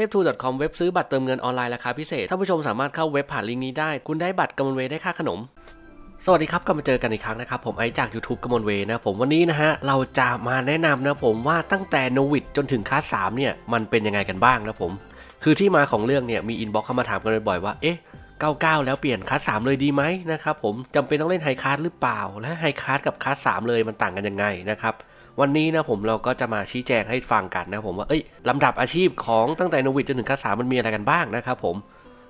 ทพทู .com เว็บซื้อบัตรเติมเงินออนไลน์ราคาพิเศษท่านผู้ชมสามารถเข้าเว็บผ่านลิงก์นี้ได้ คุณได้บัตรกำมลเวได้ค่าขนมสวัสดีครับกลับมาเจอกันอีกครั้งนะครับ ผมไอจาก YouTube กำมลเวนะผมวันนี้นะฮะ เราจะมาแนะนำนะผมว่าตั้งแต่โนวิดจนถึงคลาสสามเนี่ย มันเป็นยังไงกันบ้างนะผม คือที่มาของเรื่องเนี่ยมีอินบ็อกซ์เข้ามาถามกันบ่อยๆว่า เอ๊ะ 99 แล้วเปลี่ยนคลาสสามเลยดีไหมนะครับผมจำเป็นต้องเล่นไฮคลาสหรือเปล่า และไฮคลาสกับคลาสสามเลยมันต่างกันยังไงนะครับ วันนี้นะผมเราก็จะมาชี้แจงให้ฟังกันนะผมว่าเอ้ยลำดับอาชีพของตั้งแต่โนวิดจนถึงคาสามันมีอะไรกันบ้างนะครับผม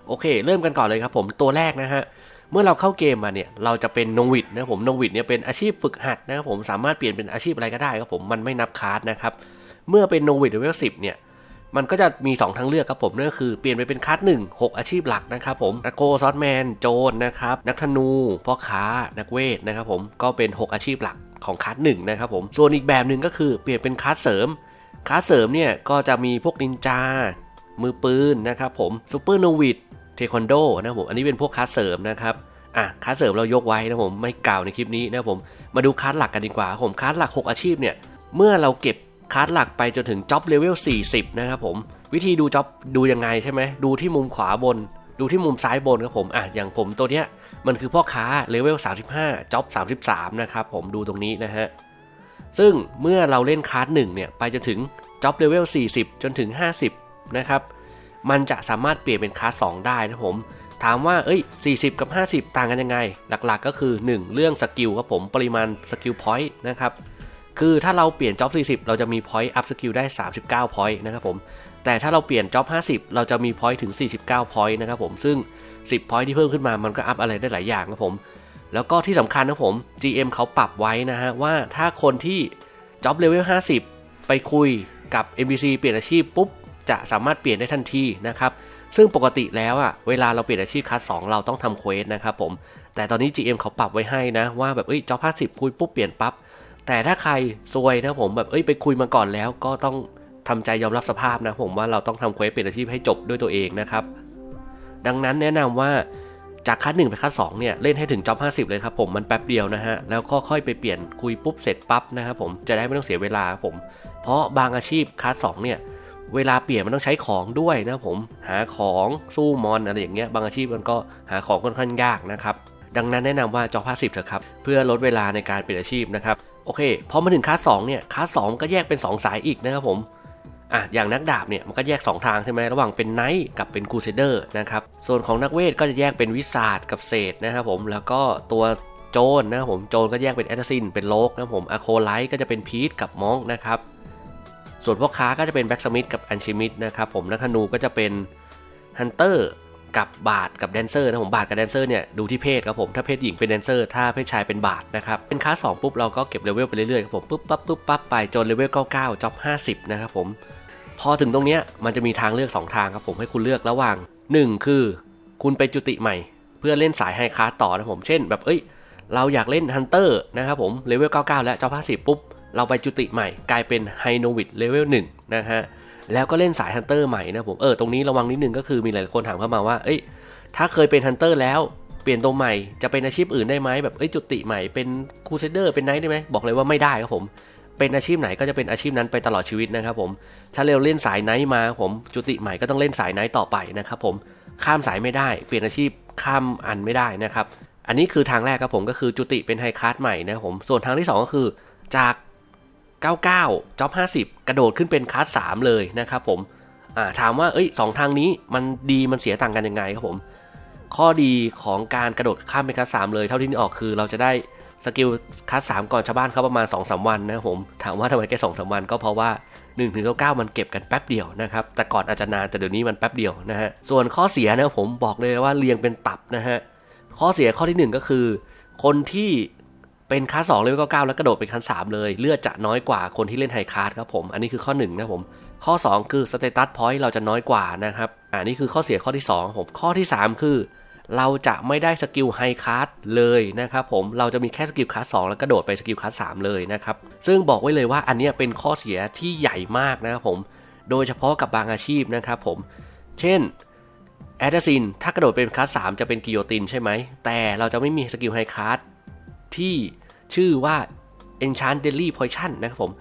โอเค เริ่มกันก่อนเลยครับผมตัวแรกนะฮะเมื่อเราเข้าเกมมาเนี่ยเราจะเป็นโนวิดนะผมโนวิดเนี่ยเป็นอาชีพฝึกหัดนะครับผมสามารถเปลี่ยนเป็นอาชีพอะไรก็ได้ครับผมมันไม่นับคลาสนะครับเมื่อเป็นโนวิดเลเวลสิบเนี่ยมันก็จะมี 2 ทางเลือกครับผมนั่นก็คือเปลี่ยนไปเป็นคัสหนึ่งหกอาชีพหลักนะครับผมนักโกซอสแมน โจนนะครับ นักธนู พ่อค้า นักเวทนะครับผม ก็เป็น 6 อาชีพหลัก ของคัสหนึ่งนะครับผม ส่วนอีกแบบหนึ่งก็คือเปลี่ยนเป็นคัสเสริม คัสเสริมเนี่ยก็จะมีพวกนินจา มือปืนนะครับผมซูเปอร์โนวิดเทควันโดนะครับผม อันนี้เป็นพวกคัสเสริมนะครับ อะคัสเสริมเรายกไว้นะผมไม่กล่าวในคลิปนี้นะผม มาดูคัสหลักกันดีกว่าผมคัสหลัก 6 อาชีพเนี่ย เมื่อเราเก็บคลาสหลักไปจนถึงจ็อบเลเวล 40 นะครับผม วิธีดูจ็อบดูยังไงใช่ไหมดูที่มุมขวาบน ดูที่มุมซ้ายบนครับผม อะอย่างผมตัวเนี้ย มันคือพ่อค้าเลเวล 35จ็อบ33 นะครับผมดูตรงนี้นะฮะ ซึ่งเมื่อเราเล่นคาสหนึ่งเนี่ย ไปจนถึงจ็อบเลเวล 40 จนถึง 50 นะครับ มันจะสามารถเปลี่ยนเป็นคลาส2ได้นะผม ถามว่าเอ้ย 40 กับ 50 ต่างกันยังไง หลักๆ ก็คือ 1 เรื่องสกิลครับผมปริมาณสกิลพอยต์นะครับคือถ้าเราเปลี่ยนจ็อบ40 เราจะมี point up skill ได้ 39 point นะครับผมแต่ถ้าเราเปลี่ยนจ็อบ50 เราจะมี point ถึง 49 point นะครับผมซึ่ง 10 point ที่เพิ่มขึ้นมามันก็อัพอะไรได้หลายอย่างครับผม แล้วก็ที่สำคัญนะผม GM เขาปรับไว้นะฮะว่าถ้าคนที่จ็อบเลเวล50 ไปคุยกับ NPC เปลี่ยนอาชีพปุ๊บจะสามารถเปลี่ยนได้ทันทีนะครับซึ่งปกติแล้วอะเวลาเราเปลี่ยนอาชีพคัส2เราต้องทำเควสนะครับผม แต่ตอนนี้ GM เขาปรับไว้ให้นะ ว่าแบบเอ้ยจ็อบ50คุยปุ๊บเปลี่ยนปั๊บแต่ถ้าใครซวยนะผมแบบเอ้ยไปคุยมาก่อนแล้ว ก็ต้องทำใจยอมรับสภาพนะผมว่าเราต้องทำเควสเปลี่ยนอาชีพให้จบด้วยตัวเองนะครับ ดังนั้นแนะนำว่าจากคัสหนึ่งไปคัสสองเนี่ยเล่นให้ถึงจ็อบ50 เลยครับผมมันแป๊บเดียวนะฮะแล้วก็ค่อยไปเปลี่ยนคุยปุ๊บเสร็จปั๊บนะครับผมจะได้ไม่ต้องเสียเวลาครับผม เพราะบางอาชีพคัสสองเนี่ยเวลาเปลี่ยนมันต้องใช้ของด้วยนะผมหาของสู้มอนอะไรอย่างเงี้ยบางอาชีพมันก็หาของค่อนข้างยากนะครับดังนั้นแนะนำว่าจ็อบ50เถอะครับเพื่อลดเวลาในการเปลี่ยนอาชีพนะครับโอเคพอมาถึงคลาส2เนี่ยคลาส2ก็แยกเป็น 2 สายอีกนะครับผม อะอย่างนักดาบเนี่ยมันก็แยก 2 ทางใช่ไหมระหว่างเป็นไนท์กับเป็นครูเซเดอร์นะครับส่วนของนักเวทก็จะแยกเป็นวิสาดกับเศษนะครับผมแล้วก็ตัวโจนนะครับผมโจนก็แยกเป็นแอตซินเป็นโลกนะครับผมอะโคไลท์ก็จะเป็นพีทกับมองนะครับส่วนพ่อค้าก็จะเป็นแบ็กสมิธกับอันชิมิธนะครับผมนักธนูก็จะเป็นฮันเตอร์กับบาทกับแดนเซอร์นะผมบาทกับแดนเซอร์เนี่ยดูที่เพศครับผมถ้าเพศหญิงเป็นแดนเซอร์ถ้าเพศชายเป็นบาทนะครับเป็นคลาสสองปุ๊บเราก็เก็บเลเวลไปเรื่อยๆครับผมปุ๊บปั๊บปุ๊บปั๊บไปจนเลเวล99จ็อบ50นะครับผม พอถึงตรงเนี้ยมันจะมีทางเลือก 2 ทางครับผมให้คุณเลือกระหว่าง 1 คือ คุณไปจุติใหม่ เพื่อเล่นสายไฮคลาสต่อนะผม เช่น แบบเอ้ย เราอยากเล่นฮันเตอร์นะครับผมเลเวล99 แล้วจ็อบ50ปุ๊บ เราไปจุติใหม่ กลายเป็นไฮโนวิดเลเวล1นะฮะแล้วก็เล่นสายฮันเตอร์ใหม่นะผมเออตรงนี้ระวังนิดนึงก็คือมีหลายคนถามเข้ามาว่าเอ้ยถ้าเคยเป็นฮันเตอร์แล้วเปลี่ยนตัวใหม่จะเป็นอาชีพอื่นได้ไหมแบบเอ้ยจุติใหม่เป็นครูเซเดอร์เป็นไนท์ได้ไหมบอกเลยว่าไม่ได้ครับผม เป็นอาชีพไหนก็จะเป็นอาชีพนั้นไปตลอดชีวิตนะครับผม ถ้าเราเล่นสายไนท์มาผมจุติใหม่ก็ต้องเล่นสายไนท์ต่อไปนะครับผม ข้ามสายไม่ได้ เปลี่ยนอาชีพข้ามอันไม่ได้นะครับ อันนี้คือทางแรกครับผมก็คือจุติเป็นไฮคลาสใหม่นะครับผม ส่วนทางที่ 2 ก็คือจาก 99จ็อบ50 กระโดดขึ้นเป็นคลาส3เลยนะครับผมถามว่าเอ้ยสองทางนี้มันดีมันเสียต่างกันยังไงครับผม ข้อดีของการกระโดดข้ามเป็นคลาสสามเลย เท่าที่นึกออกคือเราจะได้ สกิลคลาสสามก่อนชาวบ้านเขาประมาณ2อสวันนะผม ถามว่าทำไมแค่สองสวันก็เพราะว่า1นึถึงเก้ามันเก็บกันแป๊บเดียวนะครับ แต่ก่อนอาจจะนานแต่เดี๋ยวนี้มันแป๊บเดียวนะฮะ ส่วนข้อเสียนะผมบอกเลยว่าเรียงเป็นตับนะฮะ ข้อเสียข้อที่ 1 ก็คือ คนที่เป็นคลาสสองเลเวลเก้าแล้วกระโดดเป็นคลาสสามเลยเลือดจะน้อยกว่าคนที่เล่นไฮคลาสครับผม อันนี้คือข้อ1นะผมข้อ 2 คือสเตตัสพอยต์เราจะน้อยกว่านะครับ อ่านี่คือข้อเสียข้อที่ 2 ผมข้อที่ 3 คือ เราจะไม่ได้สกิลไฮคลาสเลยนะครับผมเราจะมีแค่สกิลคลาสแล้วกระโดดไปสกิลคลาสเลยนะครับ ซึ่งบอกไว้เลยว่าอันนี้เป็นข้อเสียที่ใหญ่มากนะครับผม โดยเฉพาะกับบางอาชีพนะครับผม เช่นแอดซินถ้ากระโดดเป็นคลาสจะเป็นกิโยตินใช่ไหม แต่เราจะไม่มีสกิลไฮคลาสที่ชื่อว่า Enchant Daily Poison นะครับผม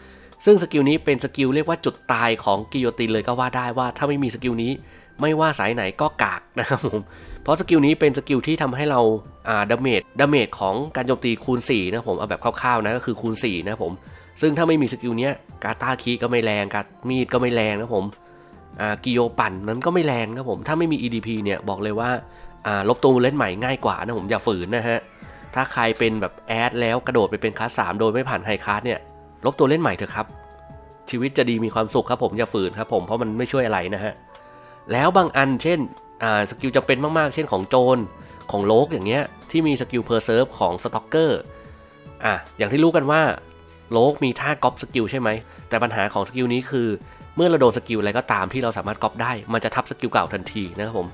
ซึ่งสกิลนี้เป็นสกิลเรียกว่าจุดตายของกิโยตินเลยก็ว่าได้ว่าถ้าไม่มีสกิลนี้ ไม่ว่าสายไหนก็กากนะครับผม เพราะสกิลนี้เป็นสกิลที่ทำให้เราอ่าดาเมจดาเมจของการโจมตีคูณ4นะผมเอาแบบคร่าวๆนะก็คือคูณ4นะผม ซึ่งถ้าไม่มีสกิลเนี้ยกาตาคีก็ไม่แรงกามีดก็ไม่แรงนะผมอ่ากิโยปั่นนั้นก็ไม่แรงครับผม ถ้าไม่มี EDP เนี่ยบอกเลยว่าอ่าลบตัวเล่นใหม่ง่ายกว่านะผมอย่าฝืนนะฮะถ้าใครเป็นแบบแอดแล้วกระโดดไปเป็นคลาสสามโดยไม่ผ่านไฮคลาสเนี่ยลบตัวเล่นใหม่เถอะครับชีวิตจะดีมีความสุขครับผมอย่าฝืนครับผมเพราะมันไม่ช่วยอะไรนะฮะ แล้วบางอันเช่นสกิลจะเป็นมากๆ เช่นของโจรของโลกอย่างเงี้ยที่มีสกิลเพอร์เซิร์ฟของสต็อกเกอร์อะอย่างที่รู้กันว่าโลกมีท่าก๊อปสกิลใช่ไหม แต่ปัญหาของสกิลนี้คือ เมื่อเราโดนสกิลอะไรก็ตามที่เราสามารถก๊อปได้ มันจะทับสกิลเก่าทันทีนะครับผม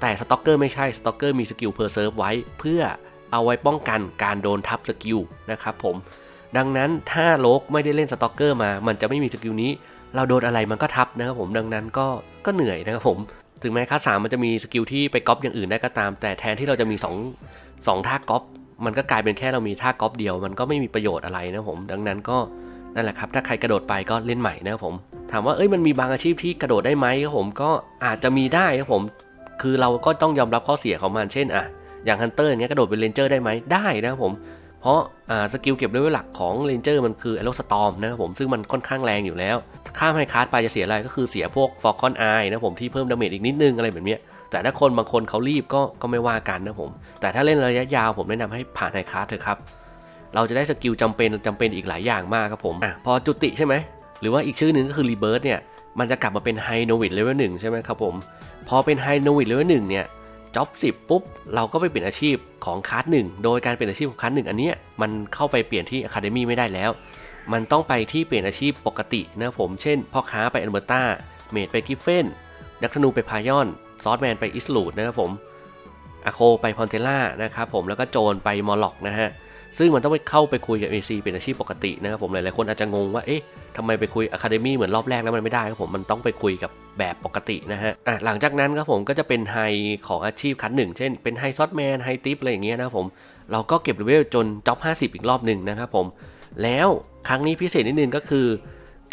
แต่สต็อกเกอร์ไม่ใช่ สต็อกเกอร์มีสกิลเพอร์เซิร์ฟไว้ เพื่อเอาไว้ป้องกันการโดนทับสกิลนะครับผม ดังนั้นถ้าโลกไม่ได้เล่นสต็อกเกอร์มา มันจะไม่มีสกิลนี้ เราโดนอะไรมันก็ทับนะครับผมดังนั้นก็ก็เหนื่อยนะครับผมถึงแม้คัสสามมันจะมีสกิลที่ไปก๊อปอย่างอื่นได้ก็ตาม แต่แทนที่เราจะมี2 2ท่าก๊อปมันก็กลายเป็นแค่เรามีท่าก๊อปเดียว มันก็ไม่มีประโยชน์อะไรนะครับผมดังนั้นก็นั่นแหละครับ ถ้าใครกระโดดไปก็เล่นใหม่นะครับผม ถามว่าเอ้ยมันมีบางอาชีพที่กระโดดได้ไหมครับผมก็อาจจะมีได้ครับผม คือเราก็ต้องยอมรับข้อเสียของมันเช่นอะอย่างฮันเตอร์เนี้ยกระโดดเป็นเลนเจอร์ได้ไหมได้นะครับผม เพราะอ่าสกิลเก็บเลเวลหลักของเลนเจอร์มันคือ a อโรสตอมนะครับผมซึ่งมันค่อนข้างแรงอยู่แล้ว ข้ามให้คาร์ดไปจะเสียอะไรก็คือเสียพวกฟอร์คอนไอนะผมที่เพิ่มดาเมจอีกนิดนึงอะไรแบบนี้แต่ถ้าคนบางคนเขารีบก็ก็ไม่ว่ากันนะผม แต่ถ้าเล่นระยะยาวผมแนะนำให้ผ่านไฮคาร์ดเถอะครับ เราจะได้สกิลจำเป็นจำเป็นอีกหลายอย่างมากครับผมอะพอจุติใช่ไหมหรือว่าอีกชื่อหนึ่งก็คือรีเบิร์เนี่ยมันจะกลับมาเป็นไฮโนวิดเลเวลหนึ่งใช่ไหมครับผม พอเป็นไฮโนวิดเลเวลหนึ่งเนี่ยจ็อบสิบปุ๊บ เราก็ไปเปลี่ยนอาชีพของคาร์ดหนึ่งโดยการเปลี่ยนอาชีพของคาร์ดหนึ่งอันนี้มันเข้าไปเปลี่ยนที่อะคาเดมี่ไม่ได้แล้ว มันต้องไปที่เปลี่ยนอาชีพปกตินะผม เช่น พ่อค้าไปอันเบอร์ตาเมดไปกิฟเฟน นักธนูไปพายอน ซอสแมนไปอิสลูดนะครับผมอาโคไปพอนเทล่านะครับผม แล้วก็โจนไปมอลล็อกนะฮะ ซึ่งมันต้องไปเข้าไปคุยกับ AC เป็นอาชีพปกตินะครับผม หลายๆคนอาจจะงงว่า เอ๊ะทำไมไปคุยอะคาเดมี่เหมือนรอบแรกแล้วมันไม่ได้ครับผม มันต้องไปคุยกับแบบปกตินะฮะอะหลังจากนั้นครับผมก็จะเป็นไฮของอาชีพคันหนึ่ง เช่น เป็นไฮซอสแมน ไฮทิปอะไรอย่างเงี้ยนะครับผม เราก็เก็บเลเวลจนจ็อบ50 อีกรอบหนึ่งนะครับผม แล้ว ครั้งนี้พิเศษนิดนึงก็คือ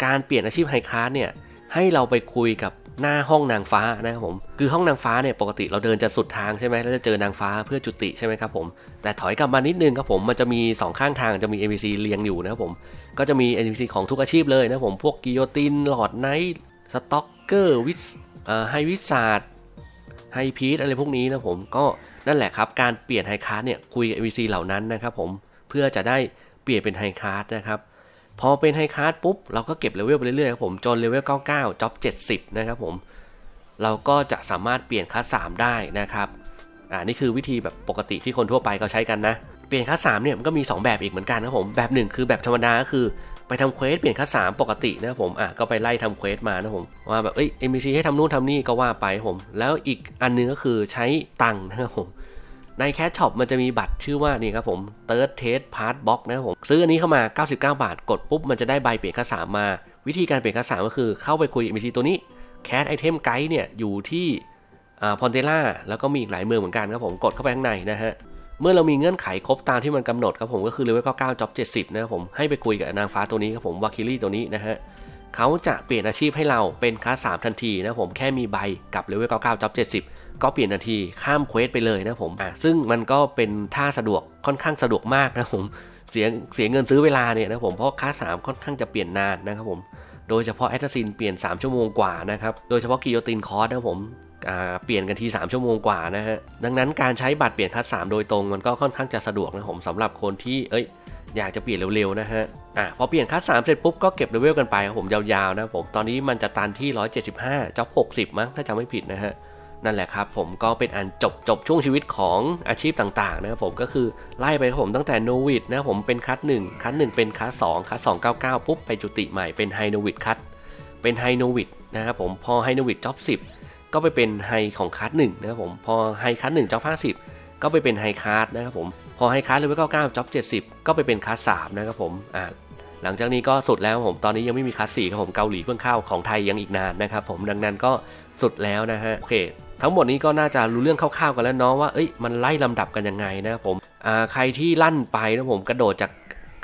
การเปลี่ยนอาชีพไฮคลาสเนี่ยให้เราไปคุยกับหน้าห้องนางฟ้านะครับผมคือห้องนางฟ้าเนี่ยปกติเราเดินจะสุดทางใช่ไหมแล้วจะเจอนางฟ้าเพื่อจุติใช่ไหมครับผมแต่ถอยกลับมานิดนึงครับผมมันจะมี 2 ข้างทางจะมี NPC เรียงอยู่นะครับผมก็จะมี NPC ของทุกอาชีพเลยนะผมพวกกิโยตินหลอดไนท์สต็อกเกอร์วิสไฮวิสาดไฮพีทอะไรพวกนี้นะผมก็นั่นแหละครับการเปลี่ยนไฮคาร์ดเนี่ยคุยกับ NPC เหล่านั้นนะครับผมเพื่อจะได้เปลี่ยนเป็นไฮคาร์ดนะครับ พอเป็นไฮคาร์ดปุ๊บ เราก็เก็บเลเวลไปเรื่อยๆครับผม จนเลเวล 99จ็อบ70 นะครับผม เราก็จะสามารถเปลี่ยนคัส3ได้นะครับ อ่า นี่คือวิธีแบบปกติที่คนทั่วไปเขาใช้กันนะ เปลี่ยนคัส3เนี่ยมันก็มี 2 แบบอีกเหมือนกันนะครับผม แบบหนึ่งคือแบบธรรมดาก็คือไปทำเควสเปลี่ยนคัส3ปกตินะครับผม อะ ก็ไปไล่ทำเควสมานะผมว่าแบบเอ้ย NPC ให้ทำนู่นทำนี่ก็ว่าไปผม แล้วอีกอันนึงก็คือใช้ตังค์นะครับผม ในแคชช็อปมันจะมีบัตรชื่อว่านี่ครับผม Third Test Part Box นะครับผมซื้ออันนี้เข้ามา 99 บาท กดปุ๊บมันจะได้ใบเปลี่ยนคัส3มา วิธีการเปลี่ยนคัส3ก็คือเข้าไปคุย NPC ตัวนี้แคสไอเทมไกด์เนี่ยอยู่ที่พอนเทล่าแล้วก็มีอีกหลายเมืองเหมือนกันครับผมกดเข้าไปข้างในนะฮะเมื่อเรามีเงื่อนไขครบตามที่มันกำหนดครับผมก็คือเลเวล99จ็อบ70นะครับผมให้ไปคุยกับนางฟ้าตัวนี้ครับผมวาคิลี่ตัวนี้นะฮะเขาจะเปลี่ยนอาชีพให้เราเป็นคลาส3ทันทีนะผมแค่มีใบกับเลเวล99จ็อบ70 ก็เปลี่ยนทันทีข้ามเควสไปเลยนะผมอะซึ่งมันก็เป็นท่าสะดวกค่อนข้างสะดวกมากนะผมเสียเสียเงินซื้อเวลาเนี่ยนะผมเพราะคลาส3ค่อนข้างจะเปลี่ยนนานนะครับผมโดยเฉพาะแอตซินเปลี่ยน 3 ชั่วโมงกว่านะครับโดยเฉพาะกิโยตินคอร์สนะผมเปลี่ยนกันที 3 ชั่วโมงกว่านะฮะดังนั้นการใช้บัตรเปลี่ยนคัส3โดยตรงมันก็ค่อนข้างจะสะดวกนะผมสำหรับคนที่เอ้ยอยากจะเปลี่ยนเร็วๆนะฮะอะพอเปลี่ยนคัส3เสร็จปุ๊บก็เก็บเลเวลกันไปครับผมยาวๆนะผมตอนนี้มันจะตันที่ 175จ็ดสิบ60มั้งถ้าจำไม่ผิดนะฮะ นั่นแหละครับผมก็เป็นอันจบจบช่วงชีวิตของอาชีพต่างๆนะครับผมก็คือไล่ไปครับผมตั้งแต่โนวิดนะครับผมเป็นคัส1คัส1เป็นคัส2คัส299 ปุ๊บไปจุติใหม่เป็นไฮโนวิดคัสเป็นไฮโนวิดนะครับผมพอไฮโนวิดจ็อบ10 ก็ไปเป็นไฮของคัส1นะครับผมพอไฮคัส1จ็อบ50 ก็ไปเป็นไฮคัสนะครับผมพอไฮคัสเลเวล99จ็อบ70 ก็ไปเป็นคัส3นะครับผมอ่าหลังจากนี้ก็สุดแล้วผมตอนนี้ยังไม่มีคัส4ครับผมเกาหลีเพิ่งเข้าของไทยยังอีกนานนะครับผมดังนั้นก็สุดแล้วนะฮะโอเค ทั้งหมดนี้ก็น่าจะรู้เรื่องคร่าวๆกันแล้วเนาะว่าเอ้ยมันไล่ลำดับกันยังไงนะครับผมใครที่ลั่นไปนะผมกระโดดจาก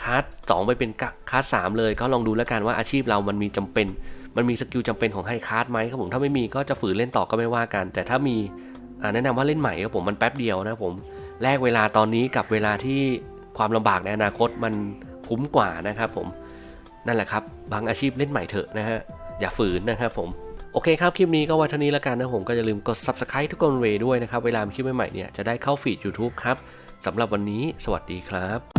คลาสสองไปเป็นคลาสสามเลยก็ลองดูแล้วกันว่าอาชีพเรามันมีจำเป็น มันมีสกิลจำเป็นของไฮคลาสไหมครับผมถ้าไม่มีก็จะฝืนเล่นต่อก็ไม่ว่ากัน แต่ถ้ามีแนะนำว่าเล่นใหม่ครับผมมันแป๊บเดียวนะผมแลกเวลาตอนนี้กับเวลาที่ความลำบากในอนาคตมันคุ้มกว่านะครับผมนั่นแหละครับบางอาชีพเล่นใหม่เถอะนะฮะอย่าฝืนนะครับผม โอเคครับ คลิปนี้ก็ไว้เท่านี้แล้วกันนะผมก็อย่าลืมกด subscribe ทุกคนเวด้วยนะครับ เวลามีคลิปใหม่ๆเนี่ยจะได้เข้าฟีด YouTube ครับสำหรับวันนี้ สวัสดีครับ